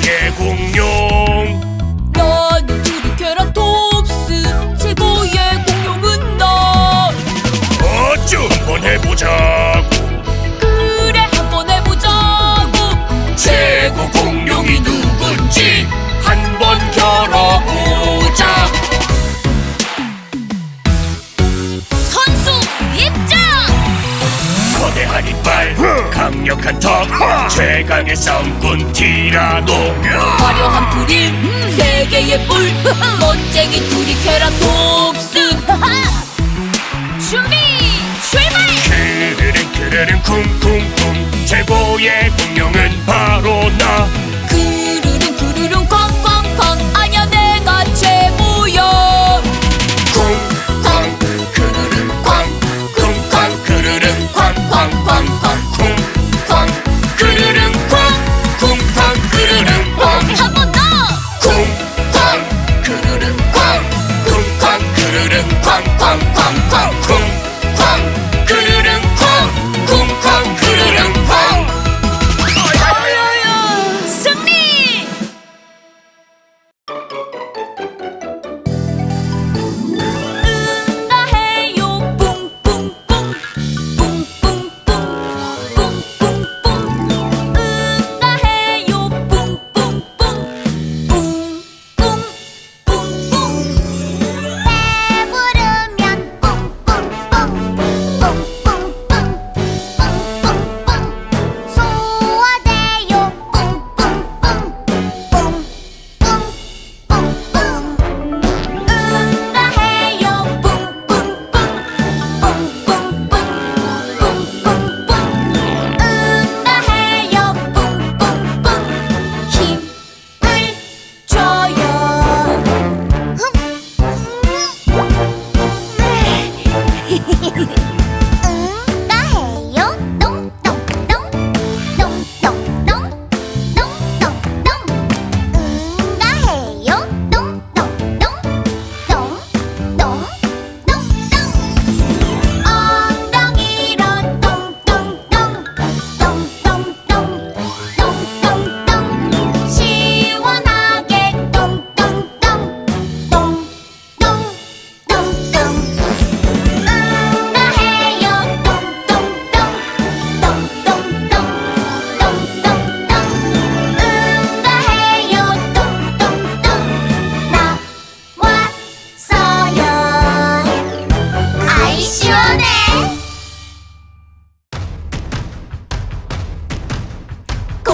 최고의 공룡. 나는 트리케라톱스 최고의 공룡은 나 어쭈 한번 해보자고. 그래 한번 해보자고. 최고 공룡이 누군지 한번 겨뤄보자. 선수 입장! 거대한 이빨 강력한 턱 최강의 싸움꾼 티라노. 화려한 뿌리 세계의 뿔. 멋쟁이 트리케라톱스 준비 출발! 크르릉 크르릉 쿵쿵쿵. 최고의 공룡은 바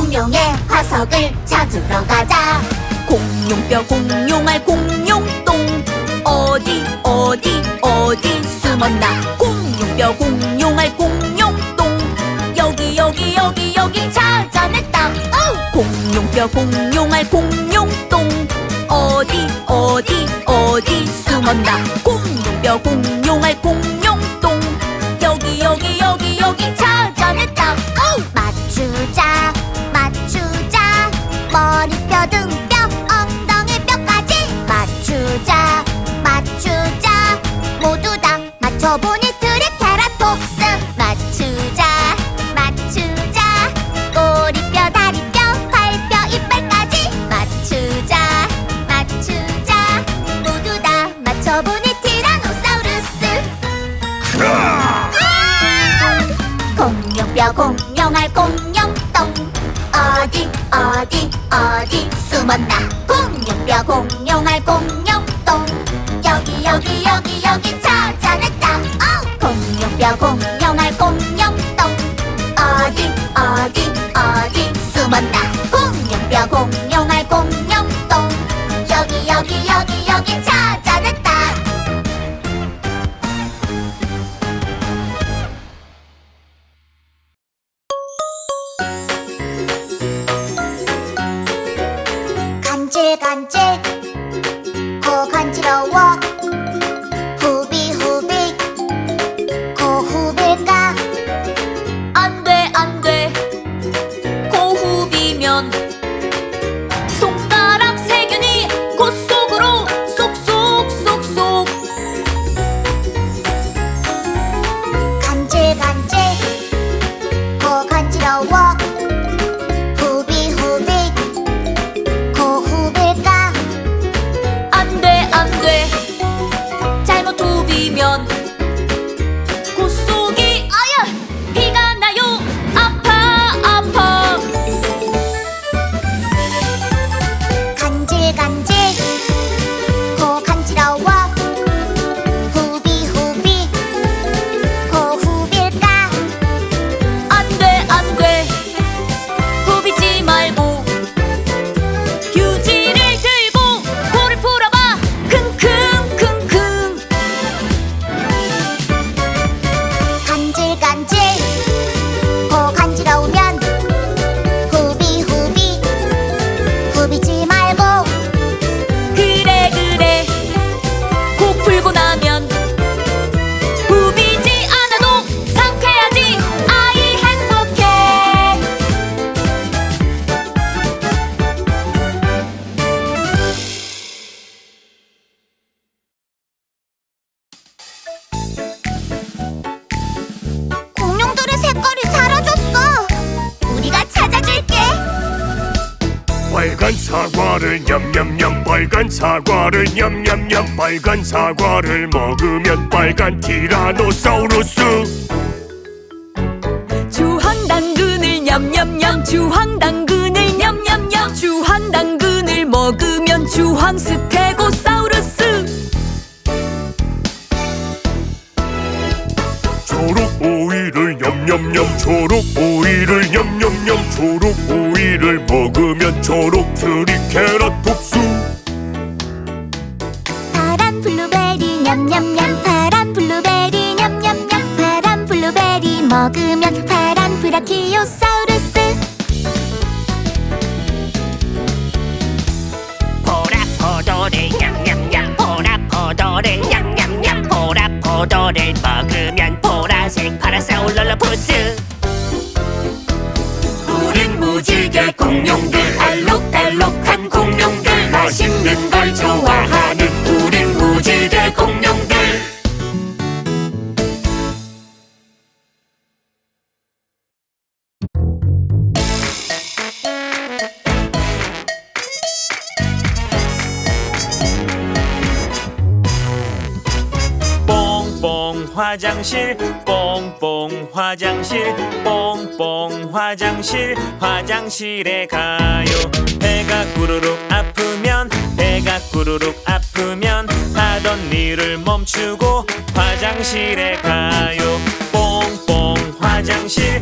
공룡의 화석을 찾으러 가자. 공룡뼈 공룡알 공룡똥. 어디 어디 어디 숨었나? 공룡뼈 공룡알 공룡똥. 여기 여기 여기 여기 찾아냈다. 어! 공룡뼈 공룡알 공룡똥. 어디 어디 어디 숨었나? 공룡뼈 공룡알 공룡똥. 여기 여기 여기 여기 찾 다 맞춰보니 티라노사우루스. 공룡뼈 공룡알 공룡똥. 어디 어디 어디 숨었나? 공룡뼈 공룡알 공룡똥. 여기 여기 여기 여기 찾 빨간 집 빨간 사과를 냠냠냠 빨간 사과를 냠냠냠 빨간 사과를 먹으면 빨간 티라노사우루스. 주황당근을 냠냠냠 주황당근을 냠냠냠 주황당근을 먹으면 주황스테고사우루스. 초록 오이를 냠냠냠 초록 오이를 초록 오이를 먹으면 초록 트리케라톱스 파란 블루베리 냠냠냠 파란 블루베리 냠냠냠 파란 블루베리 먹으면 파란 브라키오사 화장실 뽕뽕 화장실 뽕뽕 화장실. 화장실에 가요. 배가 꾸르륵 아프면 배가 꾸르륵 아프면 하던 일을 멈추고 화장실에 가요. 뽕뽕 화장실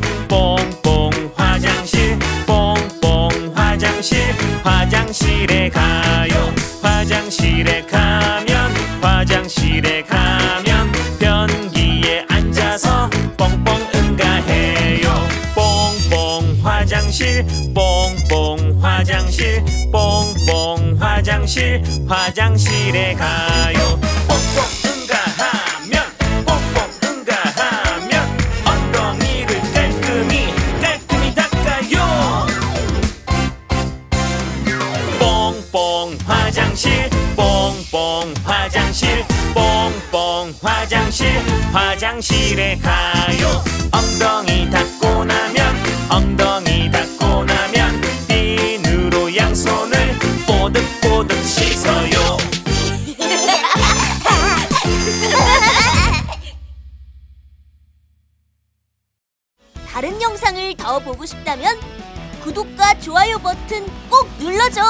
화장실 뽕뽕 화장실 뽕뽕 화장실 화장실에 가요. 뽕뽕 응가 하면 뽕뽕 응가 하면 엉덩이를 깔끔히 깔끔히 닦아요. 뽕뽕 화장실 뽕뽕 화장실 뽕뽕 화장실 화장실에 가요. 엉덩이 닦고 나면 엉덩이 더 보고 싶다면 구독과 좋아요 버튼 꼭 눌러줘